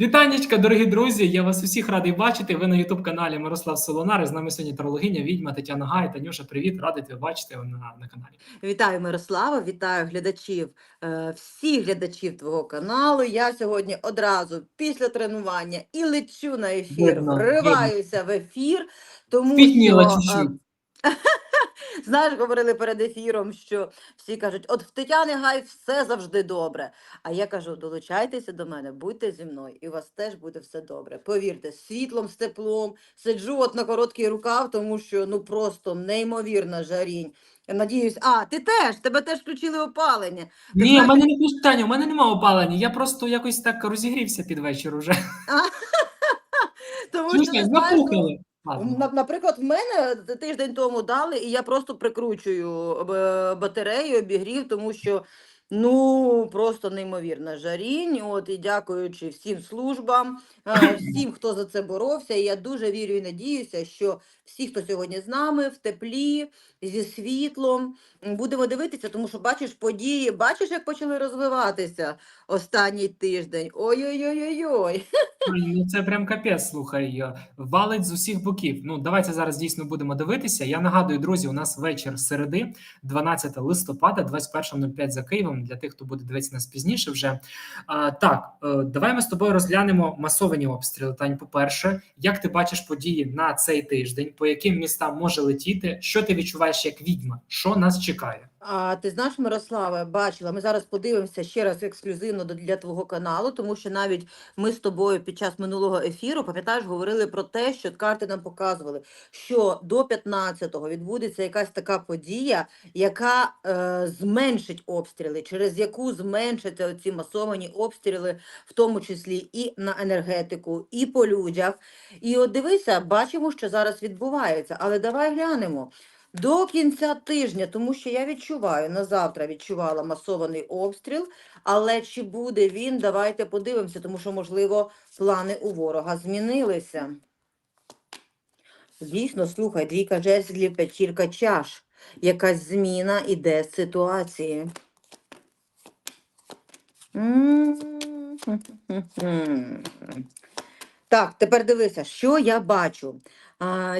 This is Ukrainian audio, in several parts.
Вітанечка, дорогі друзі! Я вас усіх радий бачити. Ви на youtube каналі Мирослав Солонар. З нами сьогодні тарологиня, відьма Тетяна Гай. Танюша, привіт, радий тебе бачити на, на каналі. Вітаю Мирослава, вітаю глядачів, е, всіх глядачів твого каналу. Я сьогодні одразу після тренування і лечу на ефір, вриваюся в ефір, тому Спітніла що, е, чуть-чуть. знаєш, говорили перед ефіром, що всі кажуть, от в Тетяни Гай все завжди добре. А я кажу, долучайтеся до мене, будьте зі мною, і у вас теж буде все добре. Повірте, з світлом, з теплом, сиджу от на короткий рукав, тому що ну просто неймовірна жарінь. Я надіюсь, а ти теж, тебе теж включили опалення. Ні, знаєш- в мене не питання, у мене немає опалення. Я просто якось так розігрівся під вечір уже. Тому що ти знаєш, ну. На- Наприклад, в мене тиждень тому дали, і я просто прикручую батарею, обігрів, тому що ну просто неймовірна жарінь. От і дякуючи всім службам, е, всім, хто за це боровся. І я дуже вірю і надіюся, що всі, хто сьогодні з нами, в теплі, зі світлом, будемо дивитися, тому що бачиш події, бачиш, як почали розвиватися останній тиждень. Ой-ой-ой-ой-ой. Ну це прям капець, слухай, е, валить з усіх боків. Ну, давайте зараз дійсно будемо дивитися. Я нагадую, друзі, у нас вечір середи, 12 листопада, 21.05 за Києвом. Для тих, хто буде дивитися нас пізніше вже. А, так, е, давай ми з тобою розглянемо масовані обстріли. Тань, по-перше, як ти бачиш події на цей тиждень, по яким містам може летіти? Що ти відчуваєш як відьма? Що нас чекає? А ти знаєш, Мирославе, бачила, ми зараз подивимося ще раз ексклюзивно для твого каналу, тому що навіть ми з тобою під час минулого ефіру, пам'ятаєш, говорили про те, що карти нам показували, що до 15-го відбудеться якась така подія, яка е, зменшить обстріли, через яку зменшаться ці масовані обстріли, в тому числі і на енергетику, і по людях. І от дивися, бачимо, що зараз відбувається. Але давай глянемо. До кінця тижня, тому що я відчуваю, на завтра відчувала масований обстріл, але чи буде він, давайте подивимося, тому що, можливо, плани у ворога змінилися. Дійсно, слухай, двійка жезлів, п'ятірка чаш. Якась зміна іде з ситуації. Так, тепер дивися, що я бачу.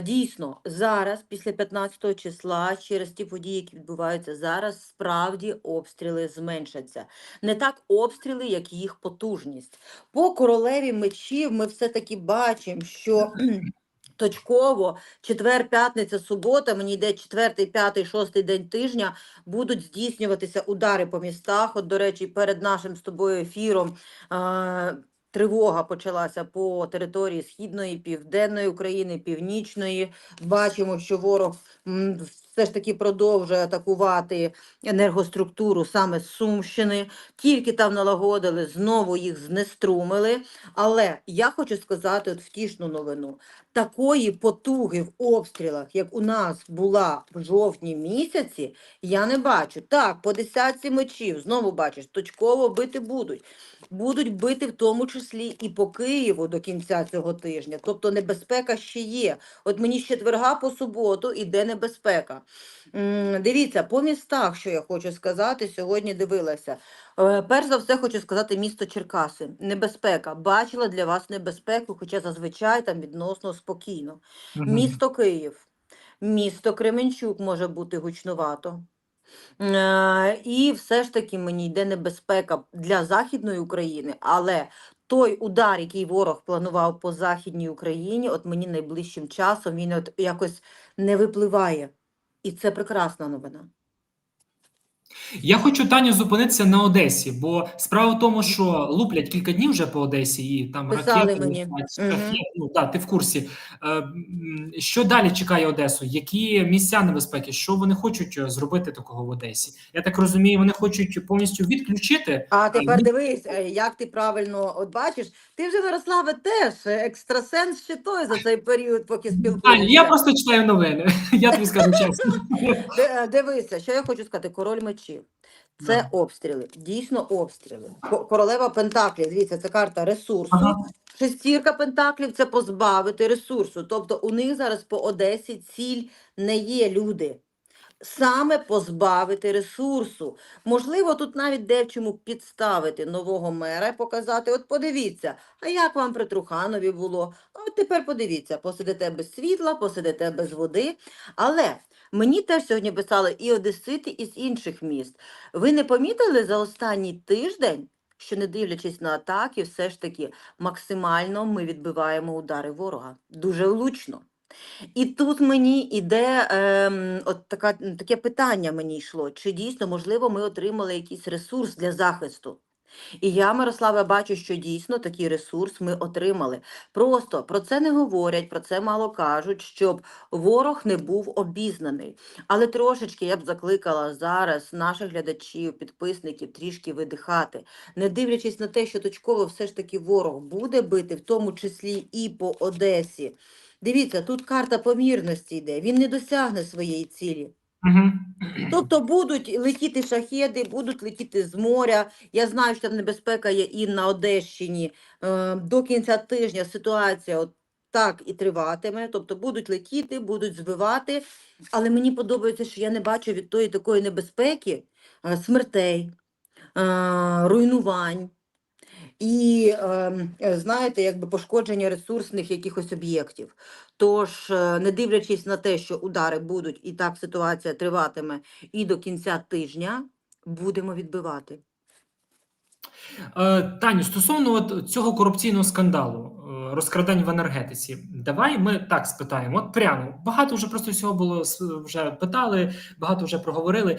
Дійсно, зараз, після 15 числа, через ті події, які відбуваються зараз, справді обстріли зменшаться. Не так обстріли, як їх потужність. По королеві мечів ми все-таки бачимо, що точково четвер, п'ятниця, субота, мені йде четвертий, п'ятий, шостий день тижня, будуть здійснюватися удари по містах. От, до речі, перед нашим з тобою ефіром. Тривога почалася по території східної, південної України, північної. Бачимо, що ворог все ж таки продовжує атакувати енергоструктуру саме з Сумщини. Тільки там налагодили, знову їх знеструмили. Але я хочу сказати от втішну новину. Такої потуги в обстрілах, як у нас була в жовтні місяці, я не бачу. Так, по десятці мечів, знову бачиш, точково бити будуть. Будуть бити в тому числі і по Києву до кінця цього тижня. Тобто небезпека ще є. От мені з четверга по суботу іде небезпека. Дивіться, по містах, що я хочу сказати, сьогодні дивилася. Е, Перш за все, хочу сказати місто Черкаси. Небезпека. Бачила для вас небезпеку, хоча зазвичай там відносно спокійно. Мгм. Місто Київ, місто Кременчук може бути гучнувато. Е, І все ж таки мені йде небезпека для Західної України, але той удар, який ворог планував по Західній Україні, от мені найближчим часом він от якось не випливає. І це прекрасна новина. Я хочу Таню зупинитися на Одесі, бо справа в тому, що луплять кілька днів вже по Одесі, і там Писали ракети мені. летять, Мгм. Ну так, ти в курсі. Е, Що далі чекає Одесу? Які місця небезпеки? Що вони хочуть е, зробити такого в Одесі? Я так розумію, вони хочуть повністю відключити. А тепер дивись, е, як ти правильно от бачиш, ти вже Мирославе теж екстрасенс ще той за цей період, поки спілкуєшся. я просто читаю новини. Я тобі скажу чесно. Дивися, що я хочу сказати, король мечів. Це Да. обстріли, дійсно обстріли. Королева Пентаклів, дивіться, це карта ресурсу. Ага. Шестірка Пентаклів це позбавити ресурсу. Тобто у них зараз по Одесі ціль не є люди. саме позбавити ресурсу. Можливо, тут навіть де в чому підставити нового мера і показати: от подивіться, а як вам при Труханові було? А от тепер подивіться, посидите без світла, посидите без води. Але мені теж сьогодні писали і одесити із інших міст. Ви не помітили за останній тиждень, що не дивлячись на атаки, все ж таки максимально ми відбиваємо удари ворога дуже влучно. І тут мені іде ем, от така, таке питання мені йшло, чи дійсно, можливо, ми отримали якийсь ресурс для захисту. І я, Мирослава, бачу, що дійсно такий ресурс ми отримали. Просто про це не говорять, про це мало кажуть, щоб ворог не був обізнаний. Але трошечки я б закликала зараз наших глядачів, підписників трішки видихати, не дивлячись на те, що точково все ж таки ворог буде бити, в тому числі і по Одесі. Дивіться, тут карта помірності йде, він не досягне своєї цілі. Угу. Тобто будуть летіти шахеди, будуть летіти з моря. Я знаю, що небезпека є і на Одещині. Е, До кінця тижня ситуація от так і триватиме. Тобто будуть летіти, будуть збивати. Але мені подобається, що я не бачу від тої такої небезпеки е, смертей, е, руйнувань. І ем, знаєте, якби пошкодження ресурсних якихось об'єктів. Тож, е, не дивлячись на те, що удари будуть, і так ситуація триватиме і до кінця тижня, будемо відбивати. Е, Таню, стосовно от цього корупційного скандалу, розкрадань в енергетиці, давай ми так спитаємо. От прямо багато вже просто всього було вже питали, багато вже проговорили.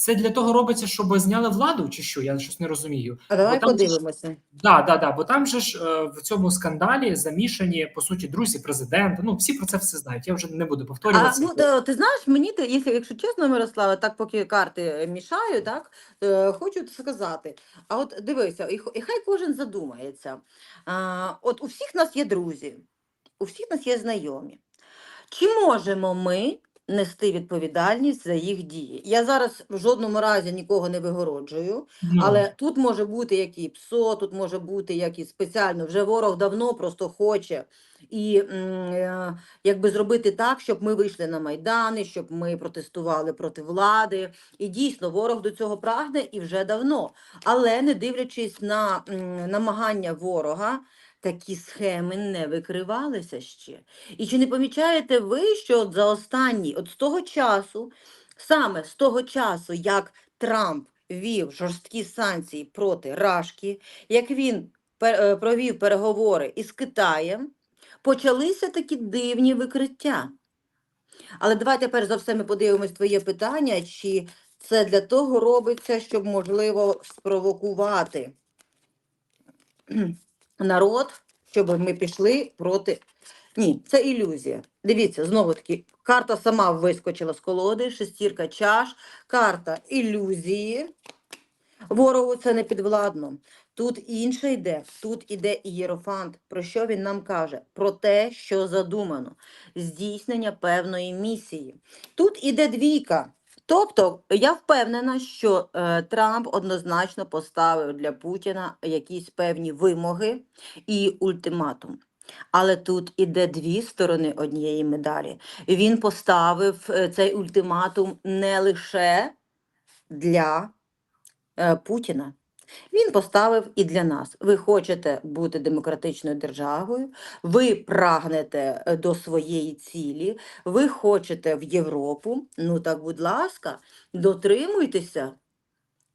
Це для того робиться, щоб зняли владу, чи що? Я щось не розумію. А давай там же ж- Да, да, да, бо там же ж е, в цьому скандалі замішані по суті друзі президента. Ну всі про це все знають. Я вже не буду А, ну, ти знаєш, мені, те, якщо, якщо чесно, Мирослава, так поки карти мішаю, так, е, хочу сказати. А от дивися, і хай кожен задумається. От у всіх нас є друзі, у всіх нас є знайомі. Чи можемо ми нести відповідальність за їх дії? Я зараз в жодному разі нікого не вигороджую, Ну, але тут може бути як і ПСО, тут може бути як і спеціально. Вже ворог давно просто хоче і е, якби зробити так, щоб ми вийшли на майдани, щоб ми протестували проти влади. І дійсно ворог до цього прагне і вже давно. Але не дивлячись на намагання ворога. Такі схеми не викривалися ще. І чи не помічаєте ви, що от за останній, от з того часу, саме з того часу, як Трамп ввів жорсткі санкції проти Рашки, як він е, провів переговори із Китаєм, почалися такі дивні викриття. Але давайте перш за все ми подивимось твоє питання, чи це для того робиться, щоб можливо спровокувати народ, щоб ми пішли проти. Ні, це ілюзія. Дивіться, знову таки, карта сама вискочила з колоди, шестірка чаш, карта ілюзії. Ворогу це не підвладно. Тут інше йде, тут іде ієрофант. Про що він нам каже? Про те, що задумано, здійснення певної місії. Тут іде двійка. Тобто я впевнена, що е, Трамп однозначно поставив для Путіна якісь певні вимоги і ультиматум. Але тут іде дві сторони однієї медалі. Він поставив е, цей ультиматум не лише для е, Путіна. Він поставив і для нас. Ви хочете бути демократичною державою, ви прагнете е, до своєї цілі, ви хочете в Європу. Ну так, будь ласка, дотримуйтеся,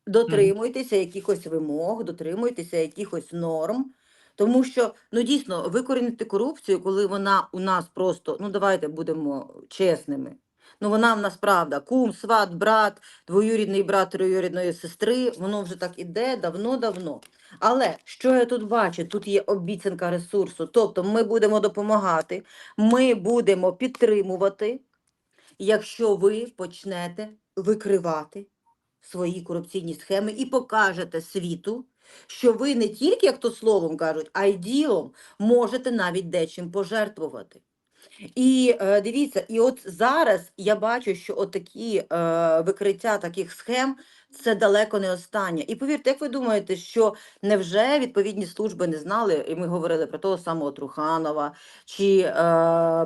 дотримуйтеся якихось вимог, дотримуйтеся якихось норм. Тому що ну дійсно викорінити корупцію, коли вона у нас просто, ну давайте будемо чесними. Ну вона в нас правда, кум, сват, брат, двоюрідний брат троюрідної сестри, воно вже так іде давно-давно. Але що я тут бачу? Тут є обіцянка ресурсу. Тобто ми будемо допомагати, ми будемо підтримувати, якщо ви почнете викривати свої корупційні схеми і покажете світу, що ви не тільки, як то словом кажуть, а й ділом можете навіть дечим пожертвувати. І е, дивіться, і от зараз я бачу, що отакі е, викриття таких схем це далеко не останнє. І повірте, як ви думаєте, що невже відповідні служби не знали, і ми говорили про того самого Труханова чи е,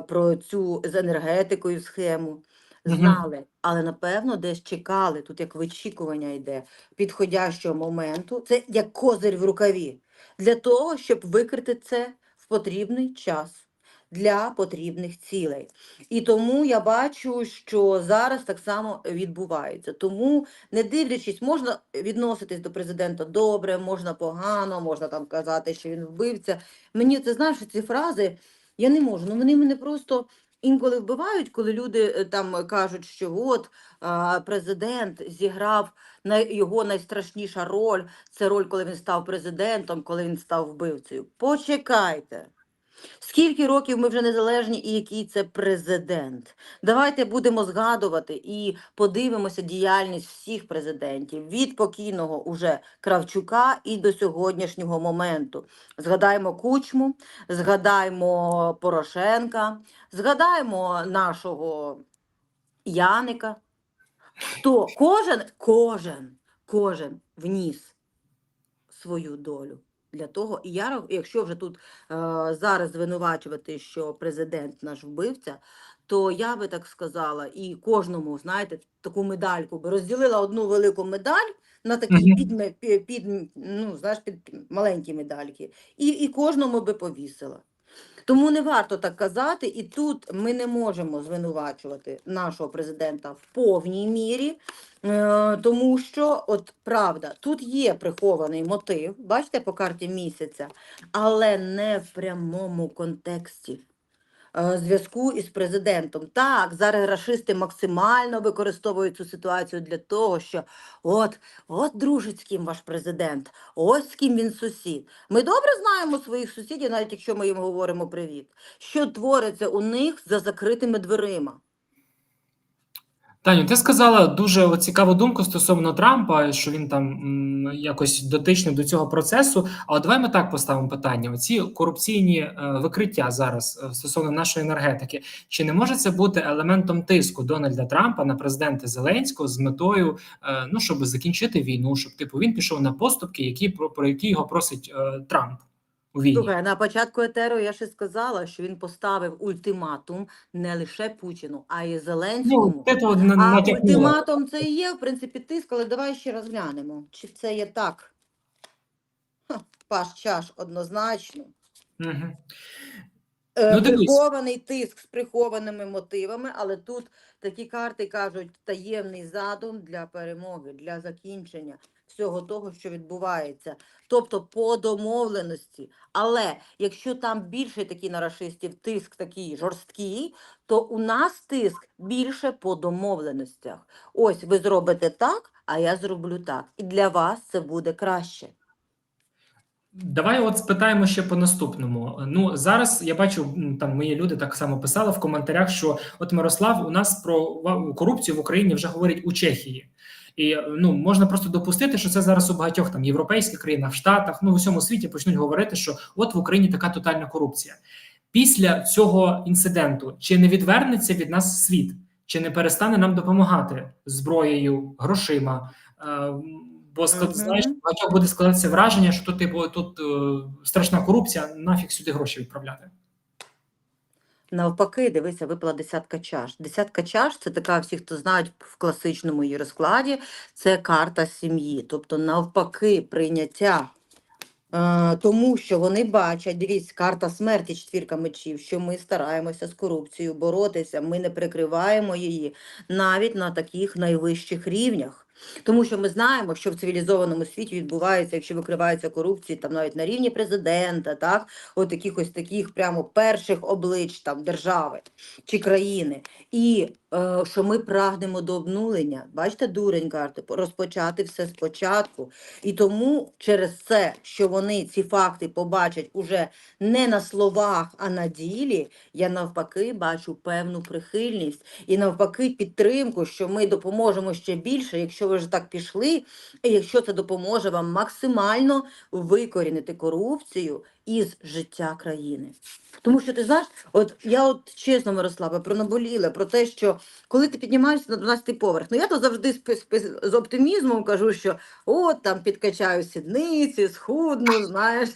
про цю з енергетикою схему? Знали, але напевно десь чекали, тут як вичікування йде підходящого моменту. Це як козир в рукаві для того, щоб викрити це в потрібний час для потрібних цілей. І тому я бачу, що зараз так само відбувається. Тому, не дивлячись, можна відноситись до президента добре, можна погано, можна там казати, що він вбивця. Мені ти знаєш ці фрази, я не можу. Ну вони мене просто. Інколи вбивають, коли люди е, там кажуть, що от президент зіграв його найстрашніша роль. Це роль, коли він став президентом, коли він став вбивцею. Почекайте. Скільки років ми вже незалежні і який це президент? Давайте будемо згадувати і подивимося діяльність всіх президентів від покійного уже Кравчука і до сьогоднішнього моменту. Згадаємо Кучму, згадаємо Порошенка, згадаємо нашого Яника. Хто кожен, кожен, кожен вніс свою долю для того. І я, якщо вже тут е, зараз звинувачувати, що президент наш вбивця, то я би так сказала, і кожному, знаєте, таку медальку би розділила одну велику медаль на такі під, під, ну, знаєш, під маленькі медальки, і, і кожному би повісила. Тому не варто так казати, і тут ми не можемо звинувачувати нашого президента в повній мірі, е, тому що, от правда, тут є прихований мотив, бачите, по карті місяця, але не в прямому контексті. Е, Зв'язку із президентом. Так, зараз рашисти максимально використовують цю ситуацію для того, що от, от дружить з ким ваш президент, ось з ким він сусід. Ми добре знаємо своїх сусідів, навіть якщо ми їм говоримо привіт, що твориться у них за закритими дверима. Таню, ти сказала дуже цікаву думку стосовно Трампа, що він там якось дотичний до цього процесу. А от давай ми так поставимо питання: оці корупційні е, викриття зараз е, стосовно нашої енергетики, чи не може це бути елементом тиску Дональда Трампа на президента Зеленського з метою, е, ну щоб закінчити війну, щоб типу він пішов на поступки, які про, про які його просить Трамп у війні? Слухай, на початку етеру я ще сказала, що він поставив ультиматум не лише Путіну, а й Зеленському. Ну, то на- А натякнула. ультиматум це і є, в принципі, тиск, але давай ще розглянемо, чи це є так. Ха, Паш чаш однозначно. Мгм. Е, Ну, дивись. прихований тиск з прихованими мотивами, але тут такі карти кажуть таємний задум для перемоги, для закінчення всього того, що відбувається. Тобто по домовленості. Але якщо там більше такі на рашистів тиск такий жорсткий, то у нас тиск більше по домовленостях. Ось ви зробите так, а я зроблю так. І для вас це буде краще. Давай от спитаємо ще по наступному. Ну зараз я бачу, там мої люди так само писали в коментарях, що от Мирослав у нас про корупцію в Україні вже говорять у Чехії. І ну можна просто допустити, що це зараз у багатьох там європейських країнах, в Штатах, ну в усьому світі почнуть говорити, що от в Україні така тотальна корупція. Після цього інциденту чи не відвернеться від нас світ, чи не перестане нам допомагати зброєю, грошима? Е, Бо склад, Мгм. знаєш, багатьох буде складатися враження, що тут, типу, тут е, страшна корупція, нафіг сюди гроші відправляти. Навпаки, дивися, випала десятка чаш. Десятка чаш це така, всі, хто знають в класичному її розкладі, це карта сім'ї. Тобто, навпаки, прийняття. Е, тому що вони бачать, дивіться, карта смерті, четвірка мечів, що ми стараємося з корупцією боротися, ми не прикриваємо її навіть на таких найвищих рівнях. Тому що ми знаємо, що в цивілізованому світі відбувається, якщо викривається корупція, там навіть на рівні президента, так, от якихось таких прямо перших облич там держави чи країни. І що ми прагнемо до обнулення. Бачите, дурень карти, розпочати все спочатку. І тому через це, що вони ці факти побачать уже не на словах, а на ділі, я навпаки бачу певну прихильність і навпаки підтримку, що ми допоможемо ще більше, якщо ви вже так пішли, і якщо це допоможе вам максимально викорінити корупцію із життя країни. Тому що ти знаєш, от я от чесно, Мирослава, пронаболіла про те, що коли ти піднімаєшся на 12 поверх, ну я то завжди з, з, з оптимізмом кажу, що от там підкачаю сідниці, схудну, знаєш.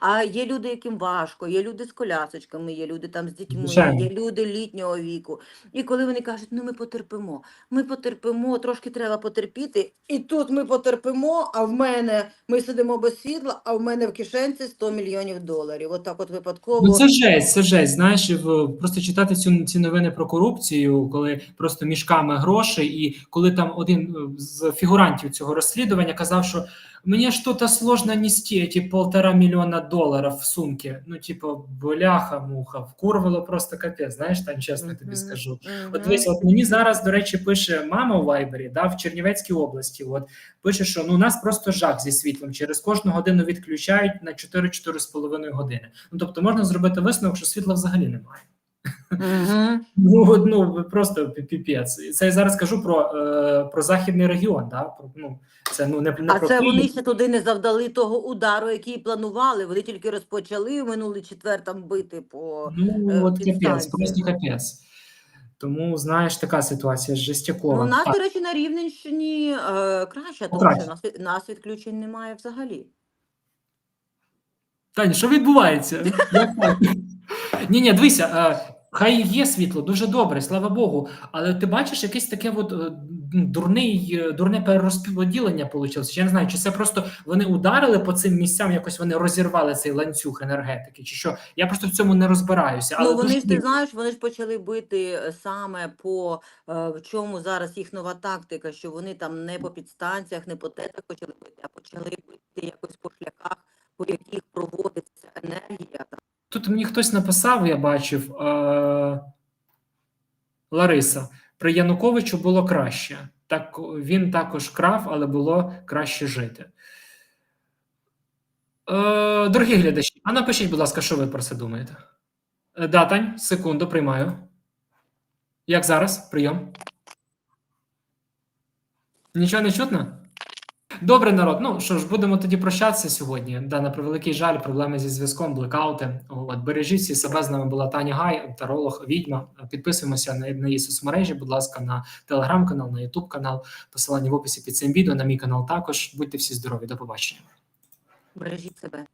А є люди, яким важко, є люди з колясочками, є люди там з дітьми, є люди літнього віку. І коли вони кажуть, ну ми потерпимо, ми потерпимо, трошки треба потерпіти, і тут ми потерпимо, а в мене ми сидимо без світла, а в мене в кишенці 100 мільйонів доларів. От от випадково. Ну, це жесть, це жесть. Знаєш, просто читати цю ці новини про корупцію, коли просто мішками грошей, і коли там один е, з фігурантів цього розслідування казав, що мені що-то сложно нести ці полтора мільйона доларів в сумки. Ну, типу, бляха, муха, вкурвало просто капець. Знаєш, там чесно тобі Мгм. скажу. Мгм. От дивись, от мені зараз, до речі, пише мама у Вайбері, да, в Чернівецькій області. От пише, що ну у нас просто жах зі світлом. Через кожну годину відключають на 4-4,5 години. Ну тобто можна зробити висновок, що світла взагалі немає. Ну ну просто піпець. Це я зараз кажу про, е, про західний регіон. Да? Про, ну, це ну не, не А про це Київ. вони ще туди не завдали того удару, який планували. Вони тільки розпочали в минулий четвер там бити по. Ну е, от капець, просто капець. Тому знаєш, така ситуація жестякова. Ну, у нас, до речі, на Рівненщині е, краще, тому Краще. що нас, нас відключень немає взагалі. Таня, що відбувається? Ні, ні, дивися, е, хай є світло, дуже добре, слава Богу. Але ти бачиш якесь таке от, е, дурний, е, дурне перерозподілення вийшло. Я не знаю, чи це просто вони ударили по цим місцям, якось вони розірвали цей ланцюг енергетики, чи що. Я просто в цьому не розбираюся. Але ну, вони дуже ж ти знаєш, вони ж почали бити саме по в чому зараз їх нова тактика, що вони там не по підстанціях, не по тетах почали бити, а почали бити якось по шляхах, по яких проводиться енергія. Тут мені хтось написав, я бачив е- Лариса. При Януковичу було краще. Так він також крав, але було краще жити. Е, дорогі глядачі, а напишіть, будь ласка, що ви про це думаєте? Е, да, Тань, секунду, приймаю. Як зараз? Прийом. Нічого не чутно? Добре, народ. Ну що ж, будемо тоді прощатися сьогодні. Да, на превеликий жаль, проблеми зі зв'язком, блекаути. От бережіть себе. З нами була Таня Гай, таролог, відьма. Підписуємося на, на її соцмережі. Будь ласка, на телеграм-канал, на Ютуб канал. Посилання в описі під цим відео. На мій канал також. Будьте всі здорові. До побачення. Бережіть себе.